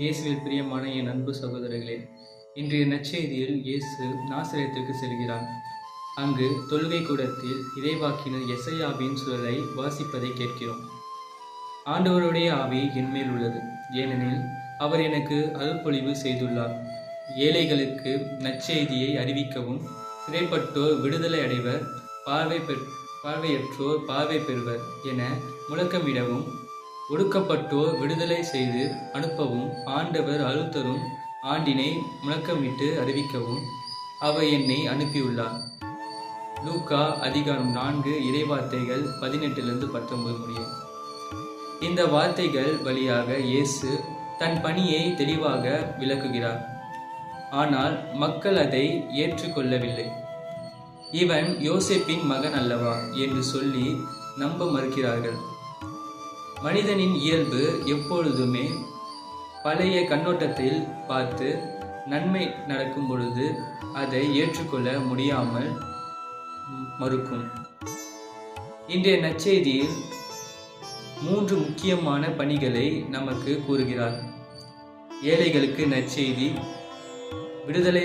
இயேசுவில் பிரியமான என் அன்பு சகோதரர்களே இன்றைய நற்செய்தியில் இயேசு நாசிரியத்திற்கு செல்கிறார். அங்கு தொழுகை கூடத்தில் இறைவாக்கினர் எசையாவின் சுழலை வாசிப்பதை கேட்கிறோம். ஆண்டவருடைய ஆவி என்மேல் உள்ளது ஏனெனில் அவர் எனக்கு அருள்பொழிவு செய்துள்ளார். ஏழைகளுக்கு நற்செய்தியை அறிவிக்கவும் சிறைப்பட்டோர் விடுதலை அடைவர் பார்வை பெற் பார்வையற்றோர் பார்வை பெறுவர் என முழக்கமிடவும் ஒடுக்கப்பட்டோர் விடுதலை செய்து அனுப்பவும் ஆண்டவர் அழுத்தரும் ஆண்டினை முழக்கமிட்டு அறிவிக்கவும். அவர் என்னை அனுப்பியுள்ளார். லூக்கா அதிகாரம் நான்கு இறைவார்த்தைகள் பதினெட்டிலிருந்து பத்தொன்பது முடியும். இந்த வார்த்தைகள் வழியாக இயேசு தன் பணியை தெளிவாக விளக்குகிறார். ஆனால் மக்கள் அதை ஏற்றுக்கொள்ளவில்லை. இவன் யோசிப்பின் மகன் அல்லவா என்று சொல்லி நம்ப மறுக்கிறார்கள். மனிதனின் இயல்பு எப்பொழுதுமே பழைய கண்ணோட்டத்தில் பார்த்து நன்மை நடக்கும் பொழுது அதை ஏற்றுக்கொள்ள முடியாமல் மறுக்கும். இன்றைய நற்செய்தியில் மூன்று முக்கியமான பணிகளை நமக்கு கூறுகிறார். ஏழைகளுக்கு நற்செய்தி விடுதலை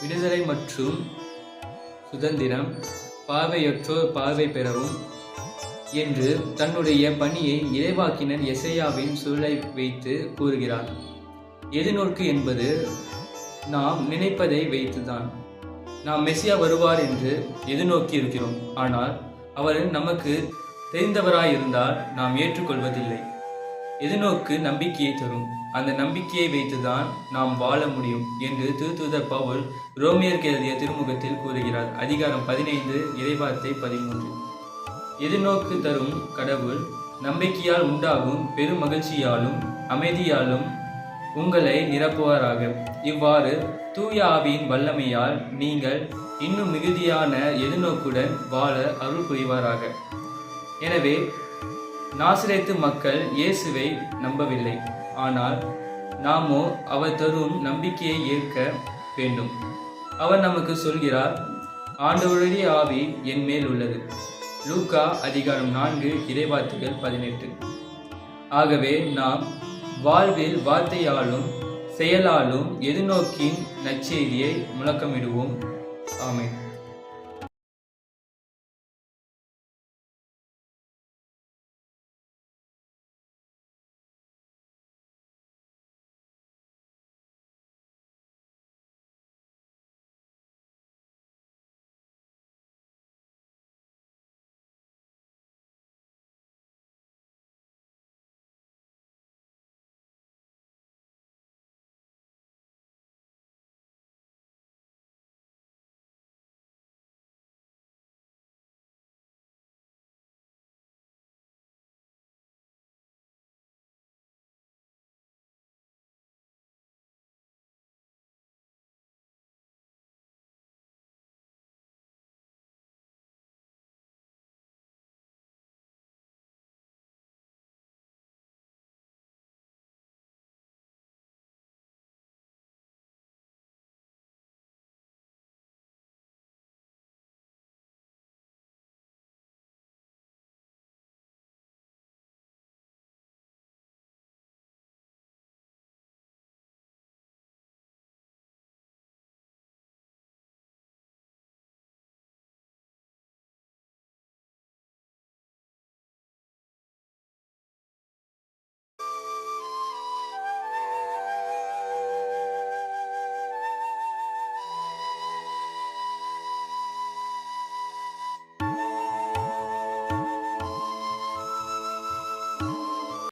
விடுதலை மற்றும் சுதந்திரம் பார்வையற்றோர் பார்வை பெறவும் என்று தன்னுடைய பணியை இறைவாக்கினர் எசையாவின் சூழலை வைத்து கூறுகிறார். எதிர்நோக்கு என்பது நாம் நினைப்பதை வைத்துதான். நாம் மெசியா வருவார் என்று எதிர்நோக்கி இருக்கிறோம் ஆனால் அவர் நமக்கு தெரிந்தவராயிருந்தால் நாம் ஏற்றுக்கொள்வதில்லை. எதிர்நோக்கு நம்பிக்கையை தரும். அந்த நம்பிக்கையை வைத்துதான் நாம் வாழ முடியும் என்று திருத்துதர் பவுல் ரோமியருக்கு எழுதிய திருமுகத்தில் கூறுகிறார். அதிகாரம் பதினைந்து இறைவார்த்தை பதிமூன்று. எதிர்நோக்கு தரும் கடவுள் நம்பிக்கையால் உண்டாகும் பெரும் மகிழ்ச்சியாலும் அமைதியாலும் உங்களை நிரப்புவாராக. இவ்வாறு தூய ஆவியின் வல்லமையால் நீங்கள் இன்னும் மிகுதியான எதிர்நோக்குடன் வாழ அருள் புரிவாராக. எனவே நாசிரேத்து மக்கள் இயேசுவை நம்பவில்லை. ஆனால் நாமோ அவர் தரும் நம்பிக்கையை ஏற்க வேண்டும். அவர் நமக்கு சொல்கிறார் ஆண்டவருடைய ஆவி என் மேல் உள்ளது. லூக்கா அதிகாரம் நான்கு இறைவார்த்தைகள் பதினெட்டு. ஆகவே நாம் வாழ்வில் வார்த்தையாலும் செயலாலும் எதிர்நோக்கின் நற்செய்தியை முழக்கமிடுவோம். ஆமேன்.